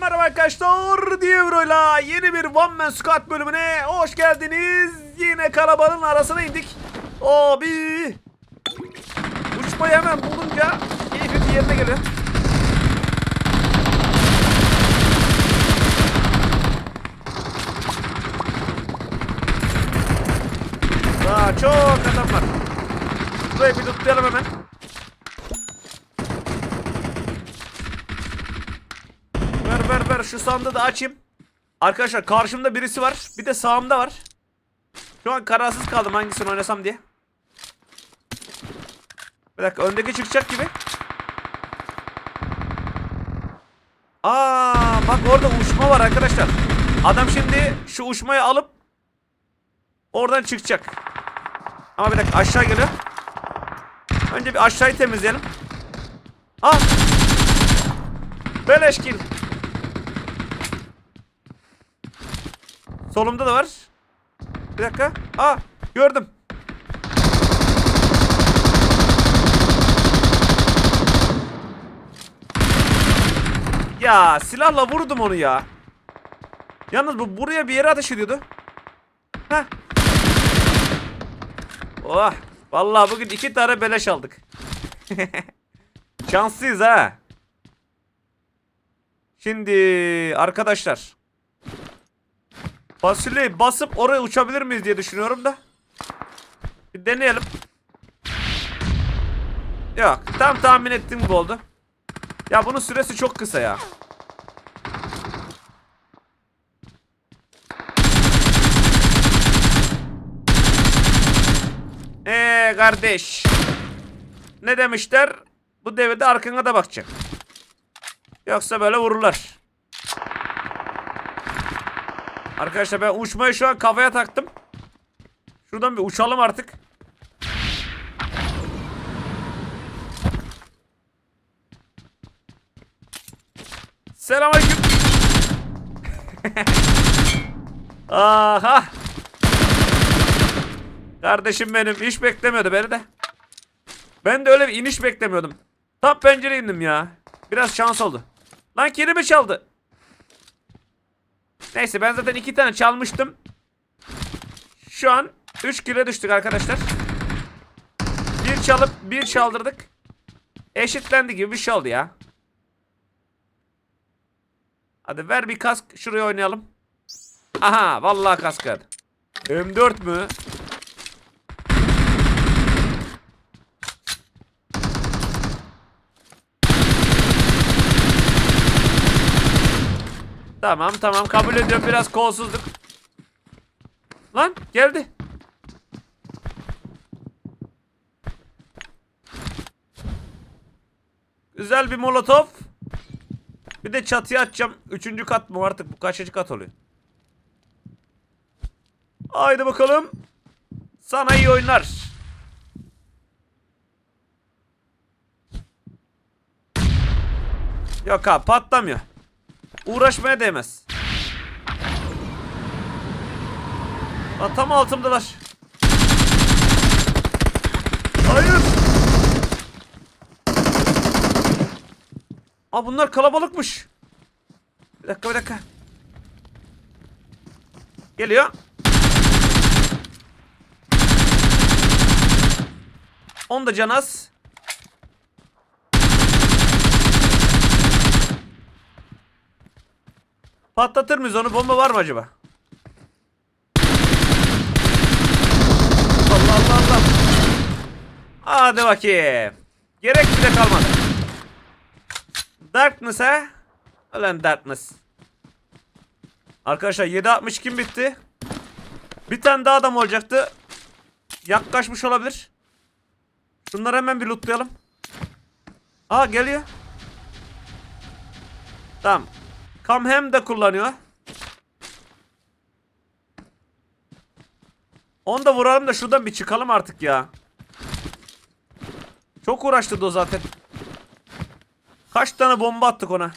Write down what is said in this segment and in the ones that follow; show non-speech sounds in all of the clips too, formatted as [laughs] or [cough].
Merhaba arkadaşlar, Dievro'yla yeni bir One Man Squad bölümüne hoş geldiniz. Yine kalabalığın arasına indik. Abi. Uçmayı hemen bulunca keyfim yerine geliyor. Daha çok adam var. Burayı bir tutlayalım hemen. Ver ver ver şu sandığı da açayım. Arkadaşlar karşımda birisi var. Bir de sağımda var. Şu an kararsız kaldım hangisini oynasam diye. Bir dakika öndeki çıkacak gibi. Aa bak orada uçma var arkadaşlar. Adam şimdi şu uçmayı alıp oradan çıkacak. Ama bir dakika aşağı geliyor. Önce bir aşağıyı temizleyelim. Aa! Beleş Solumda da var. Bir dakika. Aa gördüm. Ya silahla vurdum onu ya. Yalnız bu buraya bir yere ateş ediyordu. Heh. Oh. Vallahi bugün iki tane beleş aldık. [laughs] Şanslıyız ha. Şimdi arkadaşlar. Fasulyeyi basıp oraya uçabilir miyiz diye düşünüyorum da. Bir deneyelim. Yok. Tam tahmin ettiğim gibi oldu. Ya bunun süresi çok kısa ya. Eee kardeş. Ne demişler? Bu devirde arkana da bakacak. Yoksa böyle vururlar. Arkadaşlar ben uçmayı şu an kafaya taktım. Şuradan bir uçalım artık. Selamünaleyküm. [laughs] Aha. Kardeşim benim hiç beklemiyordu beni de. Ben de öyle bir iniş beklemiyordum. Tam pencere indim ya. Biraz şans oldu. Lan kelime çaldı. Neyse ben zaten iki tane çalmıştım. Şu an 3 kile düştük arkadaşlar. Bir çalıp bir çaldırdık. Eşitlendi gibi bir şey oldu ya. Hadi ver bir kask şuraya oynayalım. Aha vallahi kask verdi. M4 mü? Tamam tamam kabul ediyorum biraz kolsuzluk. Lan geldi. Güzel bir molotof. Bir de çatıya atacağım. Üçüncü kat mı artık bu kaçıncı kat oluyor? Haydi bakalım. Sana iyi oyunlar. Yok abi patlamıyor. Uğraşmaya değmez. Lan tam altımdalar. Hayır. Aa bunlar kalabalıkmış. Bir dakika bir dakika. Geliyor. On da canaz. Patlatır mıyız onu? Bomba var mı acaba? Allah Allah Allah. Hadi bakayım. Gerek bile kalmadı. Darkness ha? Ulan Darkness. Arkadaşlar 7.60 kim bitti? Bir tane daha adam olacaktı. Yaklaşmış olabilir. Şunları hemen bir lootlayalım. Aa geliyor. Tamam. Kam hem de kullanıyor. Onu da vuralım da şuradan bir çıkalım artık ya. Çok uğraştı o zaten. Kaç tane bomba attık ona.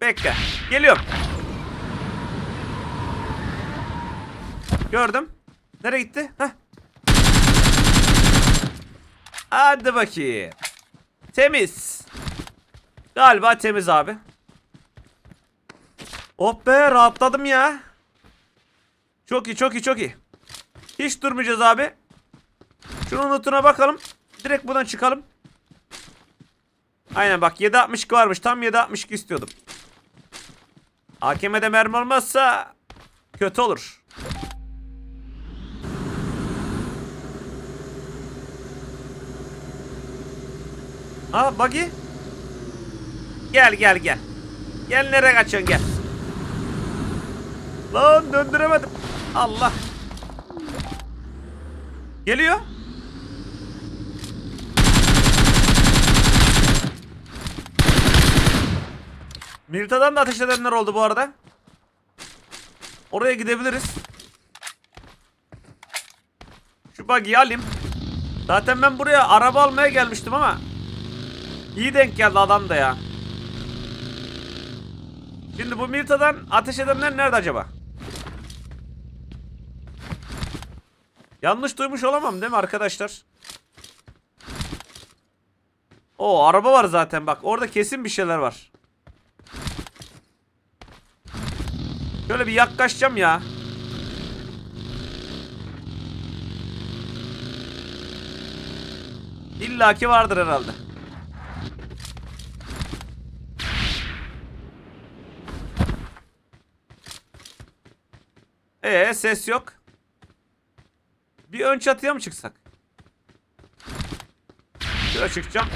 Bekle. Geliyorum. Gördüm. Nereye gitti? Heh. Hadi bakayım. Temiz. Galiba temiz abi. Oh be rahatladım ya. Çok iyi çok iyi çok iyi. Hiç durmayacağız abi. Şunun notuna bakalım. Direkt buradan çıkalım. Aynen bak 7.62 varmış. Tam 7.62 istiyordum. AKM'de mermi olmazsa kötü olur. Aa buggy. Gel gel gel. Gel nereye kaçıyorsun gel. Lan döndüremedim. Allah. Geliyor. Mirta'dan da ateş edenler oldu bu arada. Oraya gidebiliriz. Şu buggy'i alayım. Zaten ben buraya araba almaya gelmiştim ama iyi denk geldi adam da ya. Şimdi bu Mirta'dan ateş edenler nerede acaba? Yanlış duymuş olamam değil mi arkadaşlar? O araba var zaten bak orada kesin bir şeyler var. Şöyle bir yaklaşacağım ya. İlla ki vardır herhalde. Ee ses yok. Bir ön çatıya mı çıksak? Şöyle çıkacağım.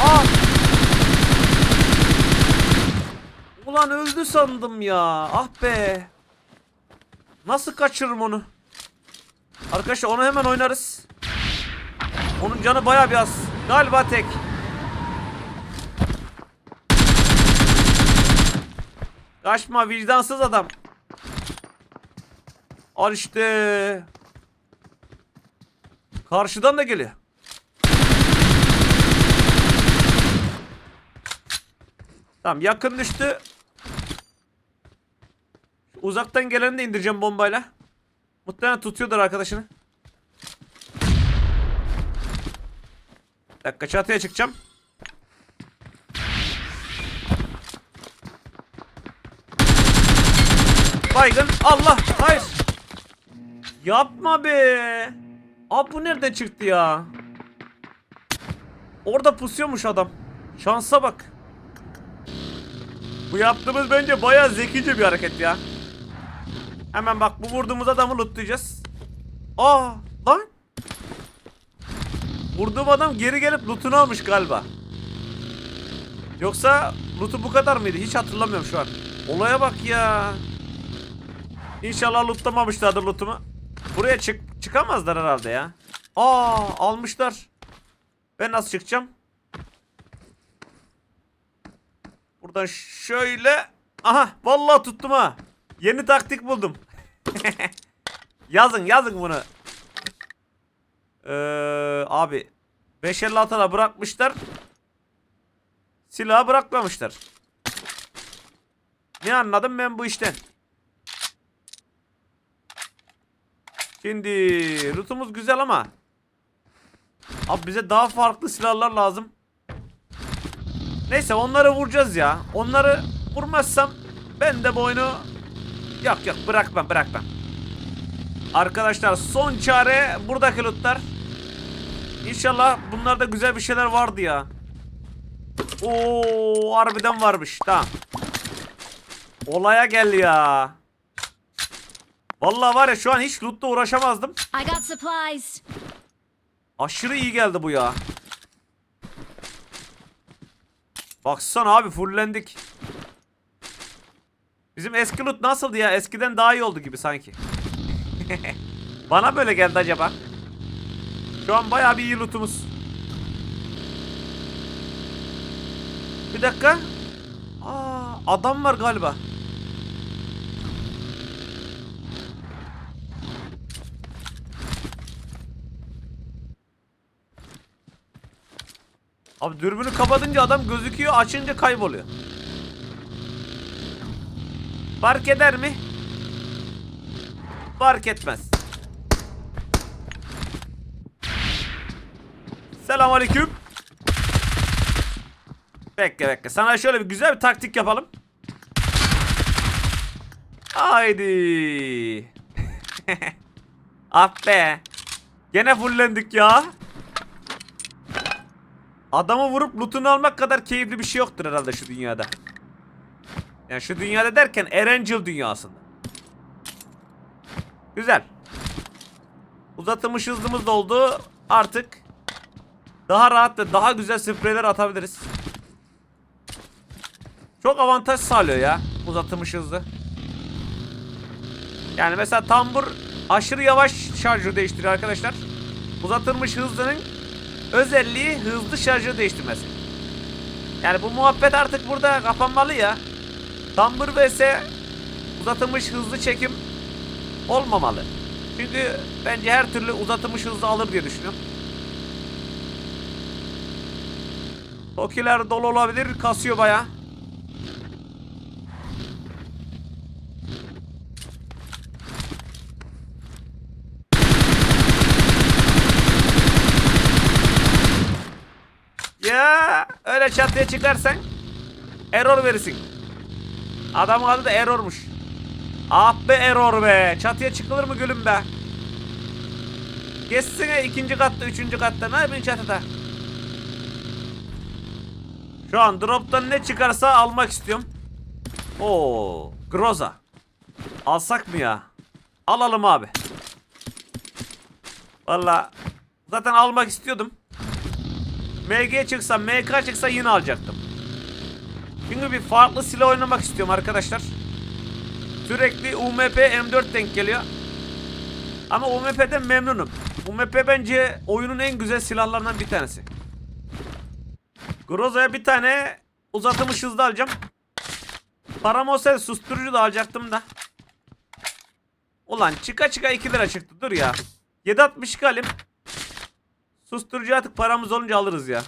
Aa! Ulan öldü sandım ya. Ah be. Nasıl kaçırırım onu? Arkadaşlar onu hemen oynarız. Onun canı baya bir az. Galiba tek. Kaçma vicdansız adam. Al işte. Karşıdan da geliyor. Tamam yakın düştü. Uzaktan geleni de indireceğim bombayla. Muhtemelen tutuyordur arkadaşını. Bir dakika çatıya çıkacağım. Baygın. Allah. Hayır. Yapma be. Abi bu nereden çıktı ya? Orada pusuyormuş adam. Şansa bak. Bu yaptığımız bence bayağı zekice bir hareket ya. Hemen bak bu vurduğumuz adamı lootlayacağız. Aa lan. Vurduğum adam geri gelip lootunu almış galiba. Yoksa lootu bu kadar mıydı? Hiç hatırlamıyorum şu an. Olaya bak ya. İnşallah lootlamamışlardır lootumu. Buraya çık çıkamazlar herhalde ya. Aa almışlar. Ben nasıl çıkacağım? Buradan şöyle. Aha vallahi tuttum ha. Yeni taktik buldum. [laughs] yazın yazın bunu. Ee, abi 556 da bırakmışlar. Silahı bırakmamışlar. Ne anladım ben bu işten? Şimdi lootumuz güzel ama Abi bize daha farklı silahlar lazım. Neyse onları vuracağız ya. Onları vurmazsam ben de bu oyunu yok yok bırakmam bırakmam. Arkadaşlar son çare buradaki lootlar. İnşallah bunlarda güzel bir şeyler vardı ya. Oo harbiden varmış. Tamam. Olaya gel ya. Vallahi var ya şu an hiç lootla uğraşamazdım. I got supplies. Aşırı iyi geldi bu ya. Baksana abi fullendik. Bizim eski loot nasıldı ya? Eskiden daha iyi oldu gibi sanki. [laughs] Bana böyle geldi acaba. Şu an bayağı bir iyi lootumuz. Bir dakika. Aa, adam var galiba. Abi dürbünü kapatınca adam gözüküyor, açınca kayboluyor. Fark eder mi? Fark etmez. Selamünaleyküm. Bekle bekle. Sana şöyle bir güzel bir taktik yapalım. Haydi. [laughs] ah be. Gene fullendik ya. Adamı vurup lootunu almak kadar keyifli bir şey yoktur herhalde şu dünyada. Yani şu dünyada derken Erangel dünyasında. Güzel. Uzatılmış hızımız da oldu. Artık daha rahat ve daha güzel spreyler atabiliriz. Çok avantaj sağlıyor ya uzatılmış hızlı. Yani mesela tambur aşırı yavaş şarjı değiştiriyor arkadaşlar. Uzatılmış hızlının özelliği hızlı şarjı değiştirmesi. Yani bu muhabbet artık burada kapanmalı ya. Tambur vs uzatılmış hızlı çekim olmamalı. Çünkü bence her türlü uzatılmış hızlı alır diye düşünüyorum. Tokiler dolu olabilir. Kasıyor baya. Ya öyle çatıya çıkarsan error verirsin. Adamın adı da errormuş. Ah be error be. Çatıya çıkılır mı gülüm be? Geçsene ikinci katta, üçüncü katta. Ne yapıyorsun çatıda? Şu an drop'tan ne çıkarsa almak istiyorum. Oo, Groza. Alsak mı ya? Alalım abi. Valla zaten almak istiyordum. MG çıksa, MK çıksa yine alacaktım. Çünkü bir farklı silah oynamak istiyorum arkadaşlar. Sürekli UMP M4 denk geliyor. Ama UMP'den memnunum. UMP bence oyunun en güzel silahlarından bir tanesi. Groza'ya bir tane uzatılmış hızlı alacağım. Param olsaydı susturucu da alacaktım da. Ulan çıka çıka 2 lira çıktı. Dur ya. 7.62 alayım. Susturucu artık paramız olunca alırız ya.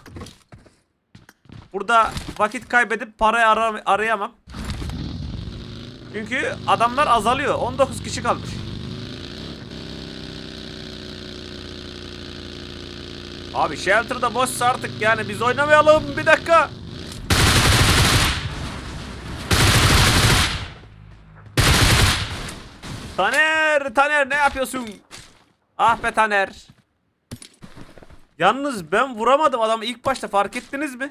Burada vakit kaybedip parayı ara arayamam. Çünkü adamlar azalıyor. 19 kişi kalmış. Abi shelter'da boşsa artık yani biz oynamayalım. Bir dakika. Taner, Taner ne yapıyorsun? Ah be Taner. Yalnız ben vuramadım adamı ilk başta fark ettiniz mi?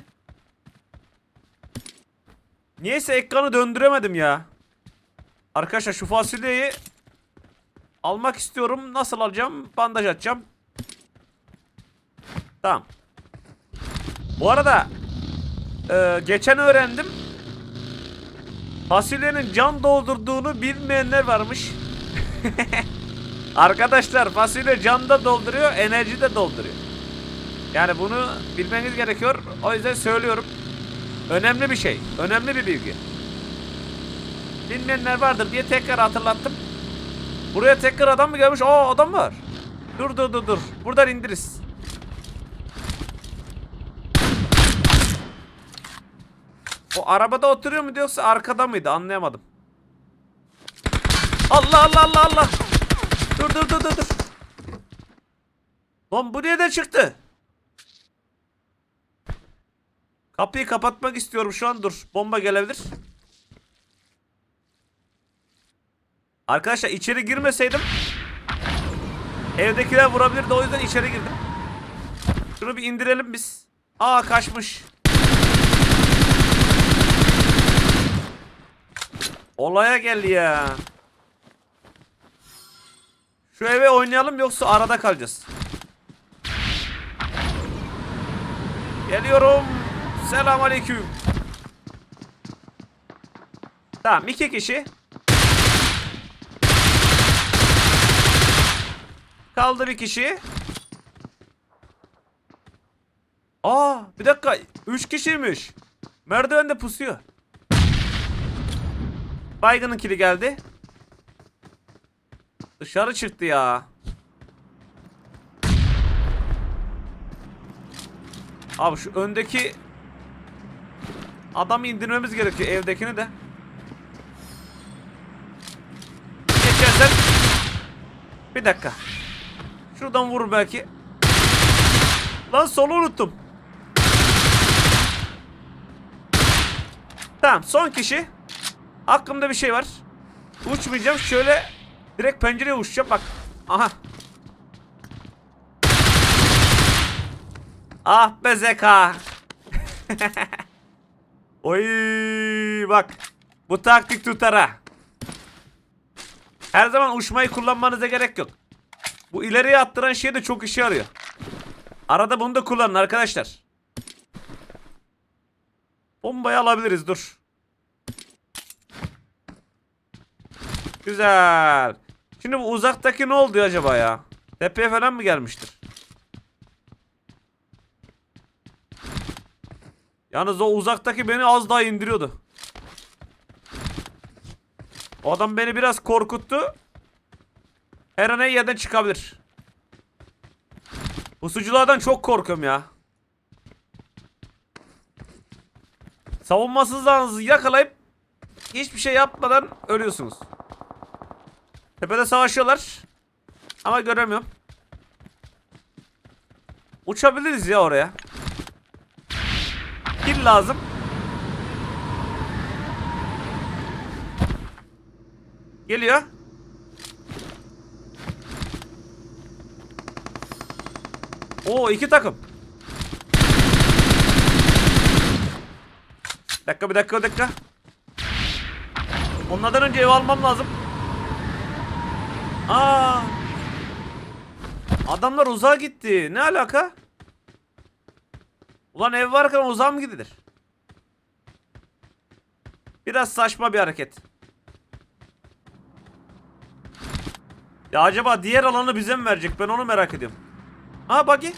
Niyeyse ekranı döndüremedim ya. Arkadaşlar şu fasulyeyi almak istiyorum. Nasıl alacağım? Bandaj atacağım. Tamam. Bu arada e, geçen öğrendim. Fasulyenin can doldurduğunu bilmeyenler varmış. [laughs] Arkadaşlar fasulye can da dolduruyor, enerji de dolduruyor. Yani bunu bilmeniz gerekiyor. O yüzden söylüyorum. Önemli bir şey. Önemli bir bilgi. Bilmeyenler vardır diye tekrar hatırlattım. Buraya tekrar adam mı gelmiş? Aa adam var. Dur dur dur dur. Buradan indiriz. O arabada oturuyor mu yoksa arkada mıydı? Anlayamadım. Allah Allah Allah Allah. Dur dur dur dur dur. Lan bu nereden çıktı? Kapıyı kapatmak istiyorum şu an dur. Bomba gelebilir. Arkadaşlar içeri girmeseydim evdekiler vurabilirdi o yüzden içeri girdim. Şunu bir indirelim biz. Aa kaçmış. Olaya gel ya. Şu eve oynayalım yoksa arada kalacağız. Geliyorum. Selamünaleyküm. Tamam iki kişi. Kaldı bir kişi. Aa bir dakika. Üç kişiymiş. Merdivende pusuyor. Baygın'ın kili geldi. Dışarı çıktı ya. Abi şu öndeki adamı indirmemiz gerekiyor evdekini de. Geçersen Bir dakika. Şuradan vur belki. Lan solu unuttum. Tamam son kişi. Aklımda bir şey var. Uçmayacağım şöyle direkt pencereye uçacağım bak. Aha. Ah be zeka. [laughs] Oy bak. Bu taktik tutar ha. Her zaman uçmayı kullanmanıza gerek yok. Bu ileriye attıran şey de çok işe yarıyor. Arada bunu da kullanın arkadaşlar. Bombayı alabiliriz dur. Güzel. Şimdi bu uzaktaki ne oldu acaba ya? Tepeye falan mı gelmiştir? Yalnız o uzaktaki beni az daha indiriyordu. O adam beni biraz korkuttu. Her an her yerden çıkabilir. Pusuculardan çok korkuyorum ya. Savunmasızlarınızı yakalayıp hiçbir şey yapmadan ölüyorsunuz. Tepede savaşıyorlar. Ama göremiyorum. Uçabiliriz ya oraya. Kill lazım. Geliyor. Oo iki takım. Dakika bir dakika bir dakika. Onlardan önce ev almam lazım. Aa. Adamlar uzağa gitti. Ne alaka? Ulan ev varken uzağa mı gidilir? Biraz saçma bir hareket. Ya acaba diğer alanı bize mi verecek? Ben onu merak ediyorum. Aa buggy.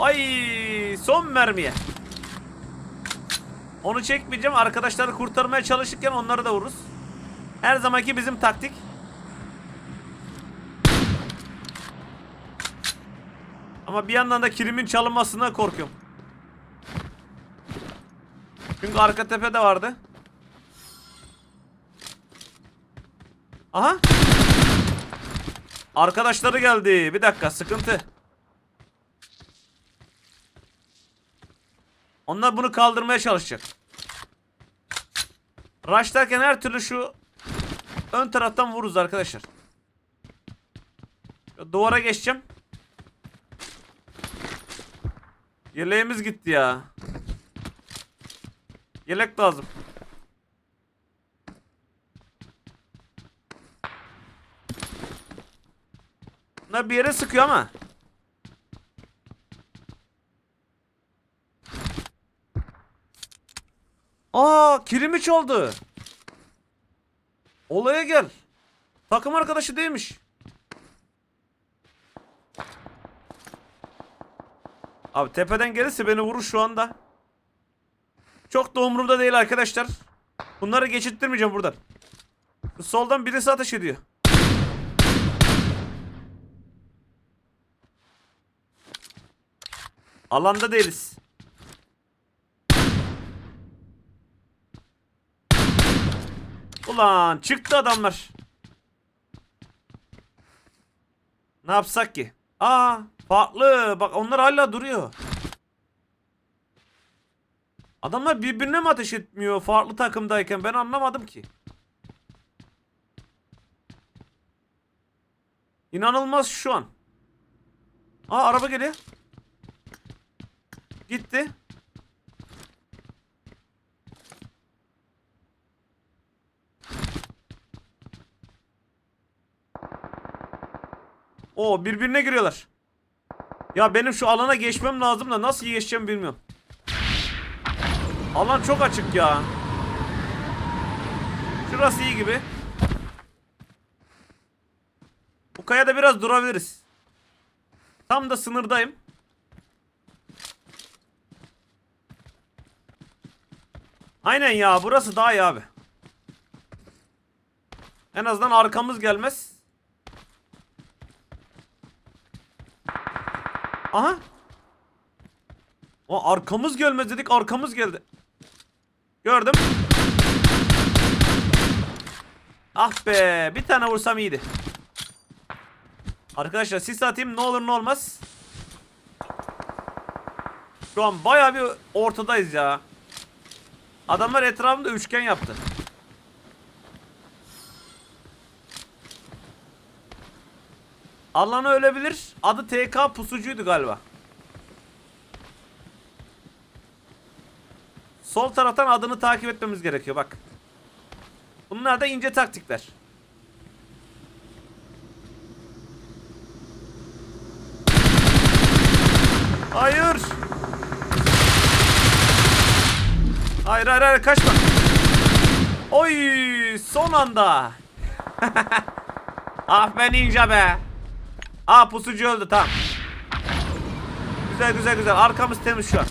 Ay son mermiye. Onu çekmeyeceğim. Arkadaşları kurtarmaya çalışırken onları da vururuz. Her zamanki bizim taktik. Ama bir yandan da kilimin çalınmasına korkuyorum. Çünkü arka tepede vardı. Aha. Arkadaşları geldi. Bir dakika sıkıntı. Onlar bunu kaldırmaya çalışacak. Rush derken her türlü şu ön taraftan vururuz arkadaşlar. Duvara geçeceğim. Yeleğimiz gitti ya. Yelek lazım. Bunlar bir yere sıkıyor ama. Aa kilimi çaldı. Olaya gel. Takım arkadaşı değilmiş. Abi tepeden gelirse beni vurur şu anda. Çok da umurumda değil arkadaşlar. Bunları geçittirmeyeceğim buradan. Soldan birisi ateş ediyor. Alanda değiliz. Ulan çıktı adamlar. Ne yapsak ki? Aa farklı. Bak onlar hala duruyor. Adamlar birbirine mi ateş etmiyor farklı takımdayken ben anlamadım ki. İnanılmaz şu an. Aa araba geliyor. Gitti. O birbirine giriyorlar. Ya benim şu alana geçmem lazım da nasıl geçeceğim bilmiyorum. Alan çok açık ya. Şurası iyi gibi. Bu kayada biraz durabiliriz. Tam da sınırdayım. Aynen ya burası daha iyi abi. En azından arkamız gelmez. Aha. O arkamız gelmez dedik arkamız geldi. Gördüm. Ah be bir tane vursam iyiydi. Arkadaşlar sis atayım ne olur ne olmaz. Şu an baya bir ortadayız ya. Adamlar etrafında üçgen yaptı. Alanı ölebilir. Adı TK pusucuydu galiba. Sol taraftan adını takip etmemiz gerekiyor bak. Bunlar da ince taktikler. Hayır. Hayır hayır hayır kaçma. Oy son anda. [laughs] ah be ninja be. Aa pusucu öldü tamam. Güzel güzel güzel arkamız temiz şu an.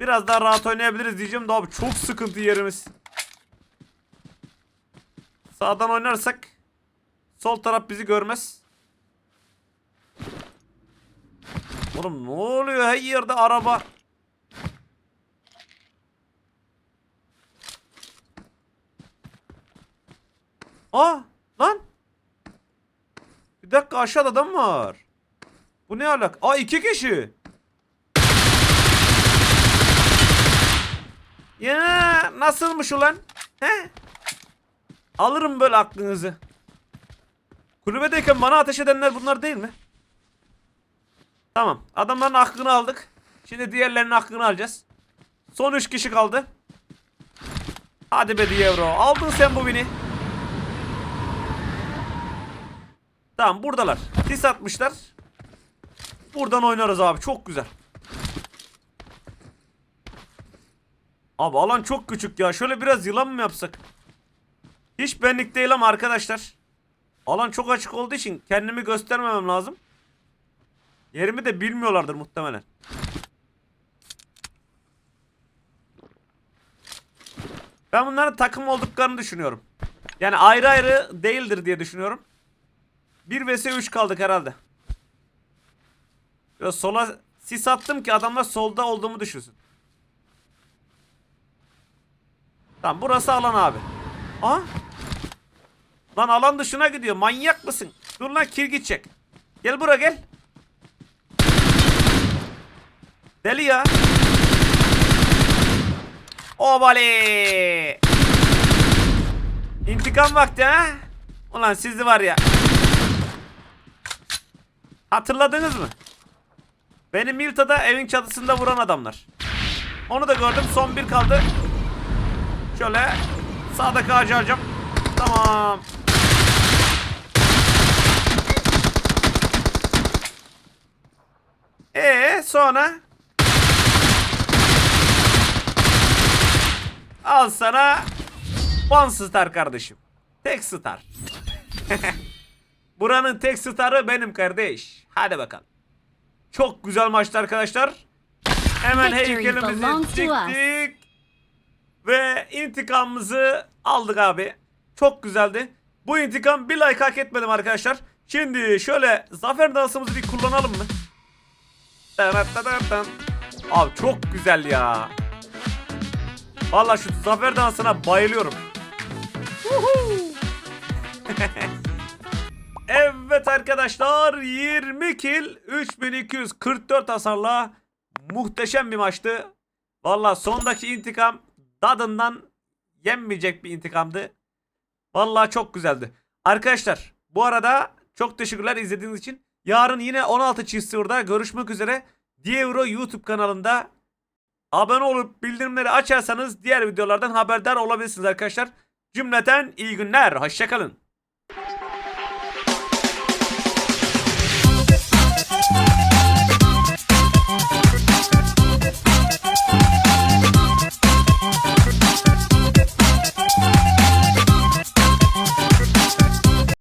Biraz daha rahat oynayabiliriz diyeceğim de abi çok sıkıntı yerimiz. Sağdan oynarsak sol taraf bizi görmez. Oğlum ne oluyor her yerde araba. Aa lan. Bir dakika aşağıda adam var. Bu ne alak? Aa iki kişi. Ya nasılmış ulan? He? Alırım böyle aklınızı. Kulübedeyken bana ateş edenler bunlar değil mi? Tamam. Adamların hakkını aldık. Şimdi diğerlerinin hakkını alacağız. Son 3 kişi kaldı. Hadi be Dievro. Aldın sen bu bini. Tamam buradalar. Tis atmışlar. Buradan oynarız abi. Çok güzel. Abi alan çok küçük ya. Şöyle biraz yılan mı yapsak? Hiç benlik değil ama arkadaşlar. Alan çok açık olduğu için kendimi göstermemem lazım. Yerimi de bilmiyorlardır muhtemelen. Ben bunların takım olduklarını düşünüyorum. Yani ayrı ayrı değildir diye düşünüyorum. 1 vs 3 kaldık herhalde. Ya sola sis attım ki adamlar solda olduğumu düşünsün. Tamam burası alan abi. Aa. Lan alan dışına gidiyor. Manyak mısın? Dur lan kir gidecek. Gel buraya gel. Deli ya. Obali. İntikam vakti ha? Ulan sizi var ya. Hatırladınız mı? Beni Milta'da evin çatısında vuran adamlar. Onu da gördüm. Son bir kaldı. Şöyle sağdaki ağacı alacağım. Tamam. Ee sonra al sana one star kardeşim. Tek star. [laughs] Buranın tek starı benim kardeş. Hadi bakalım. Çok güzel maçtı arkadaşlar. Hemen heykelimizi diktik. Ve intikamımızı aldık abi. Çok güzeldi. Bu intikam bir like hak etmedim arkadaşlar. Şimdi şöyle zafer dansımızı bir kullanalım mı? Abi çok güzel ya. Vallahi şu zafer dansına bayılıyorum. [laughs] evet arkadaşlar 20 kill 3244 hasarla muhteşem bir maçtı. Vallahi sondaki intikam tadından yenmeyecek bir intikamdı. Vallahi çok güzeldi. Arkadaşlar bu arada çok teşekkürler izlediğiniz için. Yarın yine 16 çizsiyorda görüşmek üzere. Dievro YouTube kanalında abone olup bildirimleri açarsanız diğer videolardan haberdar olabilirsiniz arkadaşlar. Cümleten iyi günler. Hoşçakalın.